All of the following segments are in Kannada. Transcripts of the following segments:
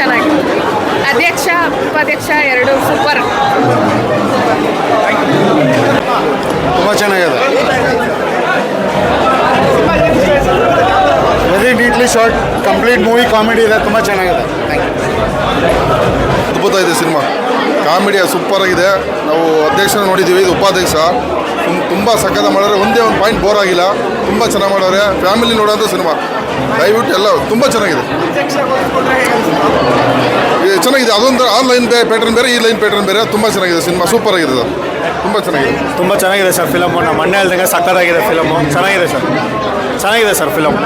ಚೆನ್ನಾಗಿದೆ ಅಧ್ಯಕ್ಷ ಉಪಾಧ್ಯಕ್ಷ ಎರಡು ಸೂಪರ್ ತುಂಬ ಚೆನ್ನಾಗಿದೆ. Very neatly short complete movie comedy ಇದೆ ತುಂಬ ಚೆನ್ನಾಗಿದೆ. ಅದ್ಭುತ ಇದೆ ಸಿನಿಮಾ. ಕಾಮಿಡಿ ಸೂಪರ್ ಆಗಿದೆ. ನಾವು ಅಧ್ಯಕ್ಷನ ನೋಡಿದ್ದೀವಿ ಇದು ಉಪಾಧ್ಯಕ್ಷ. ತುಂಬ ಸಕ್ಕದ ಮಾಡೋರೆ ಒಂದೇ ಒಂದು ಪಾಯಿಂಟ್ ಬೋರ್ ಆಗಿಲ್ಲ. ತುಂಬ ಚೆನ್ನಾಗಿ ಮಾಡೋರೆ ಫ್ಯಾಮಿಲಿ ನೋಡೋದು ಸಿನಿಮಾ. ದಯವಿಟ್ಟು ಎಲ್ಲ ತುಂಬ ಚೆನ್ನಾಗಿದೆ. ಚೆನ್ನಾಗಿದೆ. ಅದೊಂದು ಆ ಲೈನ್ ಬೇ ಪ್ಯಾಟರ್ನ್ ಬೇರೆ ಈ ಲೈನ್ ಪ್ಯಾಟರ್ನ್ ಬೇರೆ ತುಂಬ ಚೆನ್ನಾಗಿದೆ ಸಿನಿಮಾ. ಸೂಪರ್ ಆಗಿದೆ ಸರ್. ತುಂಬ ಚೆನ್ನಾಗಿದೆ. ತುಂಬ ಚೆನ್ನಾಗಿದೆ ಸರ್ ಫಿಲಮು ನಮ್ಮ ಅಣ್ಣ ಹೇಳ್ದಂಗೆ ಸಕ್ಕತ್ತಾಗಿದೆ ಫಿಲಮು ಚೆನ್ನಾಗಿದೆ ಸರ್. ಚೆನ್ನಾಗಿದೆ ಸರ್ ಫಿಲಮ್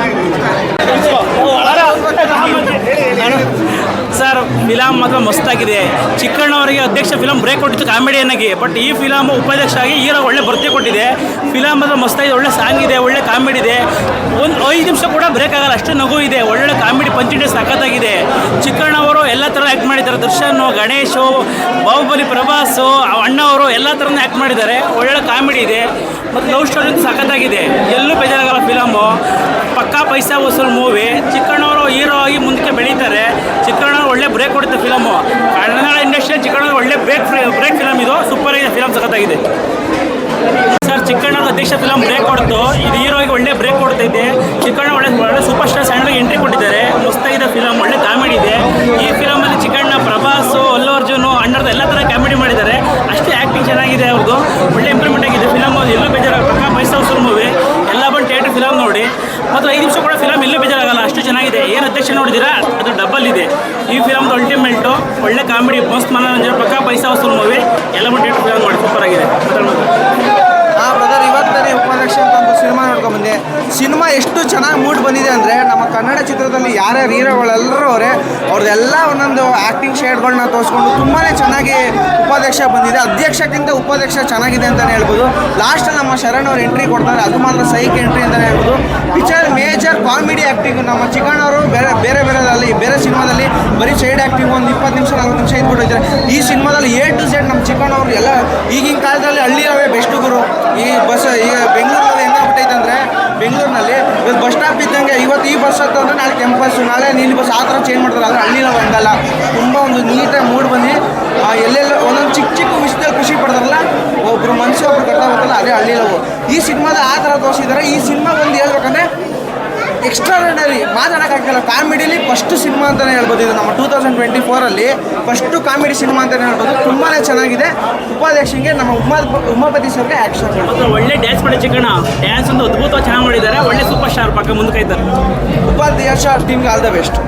ಫಿಲಮ್ ಮಾತ್ರ ಮಸ್ತಾಗಿದೆ. ಚಿಕ್ಕಣ್ಣವರಿಗೆ ಅಧ್ಯಕ್ಷ ಫಿಲಮ್ ಬ್ರೇಕ್ ಕೊಟ್ಟಿತ್ತು ಕಾಮಿಡಿಯನ್ ಆಗಿ ಬಟ್ ಈ ಫಿಲಮ್ ಉಪಾಧ್ಯಕ್ಷ ಆಗಿ ಹೀರೋ ಒಳ್ಳೆ ಬರ್ತಿ ಕೊಟ್ಟಿದೆ. ಫಿಲಮ್ ಮಾತ್ರ ಮಸ್ತಾಗಿದೆ, ಒಳ್ಳೆ ಸಾಂಗ್ ಇದೆ, ಒಳ್ಳೆ ಕಾಮಿಡಿ ಇದೆ. ಒಂದು ಐದು ನಿಮಿಷ ಕೂಡ ಬ್ರೇಕ್ ಆಗಲ್ಲ, ಅಷ್ಟು ನಗು ಇದೆ. ಒಳ್ಳೆ ಕಾಮಿಡಿ ಪಂಚಿಂಡೆ ಸಖತ್ತಾಗಿದೆ. ಚಿಕ್ಕಣ್ಣವರು ಎಲ್ಲ ಥರ ಆ್ಯಕ್ಟ್ ಮಾಡಿದ್ದಾರೆ. ದರ್ಶನ್, ಗಣೇಶು, ಬಾಹುಬಲಿ, ಪ್ರಭಾಸು ಅಣ್ಣವರು ಎಲ್ಲ ಥರನೂ ಆ್ಯಕ್ಟ್ ಮಾಡಿದ್ದಾರೆ. ಒಳ್ಳೆ ಕಾಮಿಡಿ ಇದೆ. ಮತ್ತು ಲವ್ ಸ್ಟೋರಿ ಸಖತ್ತಾಗಿದೆ. ಎಲ್ಲೂ ಬೇಜಾರಾಗಲ್ಲ ಫಿಲಮು ಪಕ್ಕಾ ಪೈಸಾ ವಸೂಲ್ ಮೂವಿ ಚಿಕ್ಕಣ್ಣವರು ಹೀರೋ ಆಗಿ ಮುಂದಕ್ಕೆ ಬೆಳೀತಾರೆ. ಬ್ರೇಕ್ ಕೊಡುತ್ತೆ ಫಿಲಮು ಕನ್ನಡ ಇಂಡಸ್ಟ್ರಿಯಲ್ಲಿ ಚಿಕ್ಕಣ್ಣ ಒಳ್ಳೆ ಬ್ರೇಕ್ ಬ್ರೇಕ್ ಫಿಲಮ್ ಇದು. ಸೂಪರ್ ಆಗಿದೆ ಫಿಲಮ್ ಸಖತ್ತಾಗಿದೆ. ಸರ್ ಚಿಕ್ಕಣ್ಣನ ಅಧ್ಯಕ್ಷ ಫಿಲಮ್ ಬ್ರೇಕ್ ಕೊಡ್ತು ಇದು ಹೀರೋಗೆ ಒಳ್ಳೆ ಬ್ರೇಕ್ ಕೊಡ್ತೈತೆ ಚಿಕ್ಕಣ್ಣ ಒಳ್ಳೆ ಒಳ್ಳೆ ಸೂಪರ್ ಸ್ಟಾರ್ ಸಣ್ಣಗೆ ಎಂಟ್ರಿ ಕೊಟ್ಟಿದ್ದಾರೆ. ಮಸ್ತಾಗಿದೆ ಫಿಲಮ್ ಒಳ್ಳೆ ಕಾಮಿಡಿ ಇದೆ. ಈ ಫಿಲಮಲ್ಲಿ ಚಿಕ್ಕಣ್ಣ, ಪ್ರಭಾಸು, ಅಲ್ಲು ಅರ್ಜುನು, ಅಣ್ಣರ್ದು ಎಲ್ಲ ಥರ ಕಾಮಿಡಿ ಮಾಡಿದ್ದಾರೆ. ಅಷ್ಟೇ ಆ್ಯಕ್ಟಿಂಗ್ ಚೆನ್ನಾಗಿದೆ ಅವ್ರದ್ದು ಒಳ್ಳೆ ಇಂಪ್ರೂವ್ಮೆಂಟ್ ಆಗಿದೆ. ಫಿಲಮ್ ಎಲ್ಲೂ ಬೇಜಾರ ಪಕ್ಕ ಪೈಸಾ ವಸೂಲ್ ಮೂವಿ ಎಲ್ಲ ಬಂದು ಥಿಯೇಟರ್ ಫಿಲಮ್ ನೋಡಿ ಮತ್ತು ಐದು ನಿಮಿಷ ಕೂಡ ಫಿಲಮ್ ಎಲ್ಲೂ ಬೇಜಾರಾಗಲ್ಲ ಅಷ್ಟು ಚೆನ್ನಾಗಿದೆ ಏನು ಅಧ್ಯಕ್ಷ ನೋಡಿದ್ದೀರಾ ಅದು ಡಬಲ್ ಇದೆ. ಈ ಫಿಲಮ್ದು ಅಲ್ಟಿಮೇಟು ಒಳ್ಳೆ ಕಾಮಿಡಿ ಮಸ್ತ್ ಮನೋರಂಜನೆ ಪಕ್ಕ ಪೈಸಾ ವಸೂಲ್ ಮೂವಿ ಎಲ್ಲ ಬಂದು ಥಿಯೇಟರ್ ಫಿಲಮ್ ಮಾಡಿ ಸೂಪರ್ ಆಗಿದೆ ಆ ಬ್ರದರ್ ಇವತ್ತನೇ ಉಪಾಧ್ಯಕ್ಷ ಅಂತ ಒಂದು ಸಿನಿಮಾ ನೋಡ್ಕೊಂಡ್ ಬಂದೆ ಎಷ್ಟು ಚೆನ್ನಾಗಿ ಮೂಡ್ ಬಂದಿದೆ ಅಂದರೆ ನಮ್ಮ ಕನ್ನಡ ಚಿತ್ರದಲ್ಲಿ ಯಾರ್ಯಾರು ಹೀರೋಗಳೆಲ್ಲರೂ ಅವರೇ ಅವ್ರದ್ದೆಲ್ಲ ಒಂದೊಂದು ಆ್ಯಕ್ಟಿಂಗ್ ಶೇಡ್ಗಳನ್ನ ತೋರಿಸ್ಕೊಂಡು ತುಂಬಾ ಚೆನ್ನಾಗಿ ಉಪಾಧ್ಯಕ್ಷ ಬಂದಿದೆ. ಅಧ್ಯಕ್ಷಕ್ಕಿಂತ ಉಪಾಧ್ಯಕ್ಷ ಚೆನ್ನಾಗಿದೆ ಅಂತಲೇ ಹೇಳ್ಬೋದು. ಲಾಸ್ಟ್ ನಮ್ಮ ಶರಣ್ ಅವ್ರು ಎಂಟ್ರಿ ಕೊಡ್ತಾರೆ. ಅದು ಮಾತ್ರ ಸೈಕ್ ಎಂಟ್ರಿ ಅಂತಲೇ ಹೇಳ್ಬೋದು. ಪಿಕ್ಚರ್ ಮೇಜರ್ ಕಾಮಿಡಿ ಆ್ಯಕ್ಟಿಂಗ್ ನಮ್ಮ ಚಿಕ್ಕಣ್ಣವರು ಬೇರೆ ಬೇರೆ ಬೇರೆದಲ್ಲಿ ಬೇರೆ ಸಿನಿಮಾದಲ್ಲಿ ಬರೀ ಸೈಡ್ ಆ್ಯಕ್ಟಿಂಗ್ ಒಂದು ಇಪ್ಪತ್ತು ನಿಮಿಷ, ನಲ್ವತ್ತು ನಿಮಿಷ ಇದ್ಬಿಟ್ಟಿದ್ದಾರೆ. ಈ ಸಿನಿಮಾದಲ್ಲಿ ಎ ಟು ಝೆಡ್ ನಮ್ಮ ಚಿಕ್ಕಣ್ಣವ್ರು ಎಲ್ಲ ಈಗಿನ ಕಾಲದಲ್ಲಿ ಹಳ್ಳಿಯವೇ ಬೆಸ್ಟ್ ಗುರು. ಈ ಬಸ್ ಈಗ ಬೆಂಗಳೂರಿನಲ್ಲಿ ಇವತ್ತು ಬಸ್ ಸ್ಟಾಪ್ ಇದ್ದಂಗೆ ಇವತ್ತು ಈ ಬಸ್ ಹತ್ತಂದ್ರೆ ನಾಳೆ ಕೆಂಪು ಬಸ್ಸು ನಾಳೆ ನೀಲಿ ಬಸ್, ಆ ಥರ ಚೇಂಜ್ ಮಾಡ್ತಾರೆ. ಆದರೆ ಹಳ್ಳಿನ ಹಂಗಲ್ಲ. ತುಂಬ ಒಂದು ನೀಟಾಗಿ ಮೂಡ್ ಬಂದು ಎಲ್ಲೆಲ್ಲ ಒಂದೊಂದು ಚಿಕ್ಕ ಚಿಕ್ಕ ವಿಷಯದಲ್ಲಿ ಖುಷಿ ಪಡ್ತಾರಲ್ಲ, ಒಬ್ರು ಮನಸ್ಸು ಒಬ್ರು ಕರ್ತಾಗತ್ತಲ್ಲ ಅದೇ ಹಳ್ಳಿ ನಾವು ಈ ಸಿನಿಮಾದ ಆ ಥರ ತೋರಿಸಿದ್ದಾರೆ. ಈ ಸಿನಿಮಾ ಒಂದು ಹೇಳ್ಬೇಕಂದ್ರೆ ಎಕ್ಸ್ಟ್ರಾರ್ಡಿನರಿ ಮಾತಾಡೋಕ್ಕಾಗಲ್ಲ. ಕಾಮಿಡಿಲಿ ಫಸ್ಟ್ ಸಿನಿಮಾ ಅಂತಲೇ ಹೇಳ್ಬೋದು. ಇದು ನಮ್ಮ ಟೂ ತೌಸಂಡ್ ಟ್ವೆಂಟಿ ಫೋರಲ್ಲಿ ಫಸ್ಟು ಕಾಮಿಡಿ ಸಿನಿಮಾ ಅಂತಲೇ ಹೇಳ್ಬೋದು. ತುಂಬಾ ಚೆನ್ನಾಗಿದೆ. ಉಪಾಧ್ಯಕ್ಷಂಗೆ ನಮ್ಮ ಉಮಾ ಉಮಾಪತಿ ಸರ್ಗೆ ಆ್ಯಕ್ಷನ್ ಒಳ್ಳೆ ಡ್ಯಾನ್ಸ್ ಮಾಡಿ ಚಿಕ್ಕಣ್ಣ. ಡ್ಯಾನ್ಸ್ ಒಂದು ಅದ್ಭುತವಾಗಿ ಚೆನ್ನಾಗಿ ಮಾಡಿದ್ದಾರೆ. ಒಳ್ಳೆ ಸೂಪರ್ ಸ್ಟಾರ್ ಪಕ್ಕ ಮುಂದಕ್ಕೆ ಇದ್ದಾರೆ ಉಪಾಧ್ಯಕ್ಷ ಟೀಮ್ಗೆ ಆಲ್ ದ ಬೆಸ್ಟ್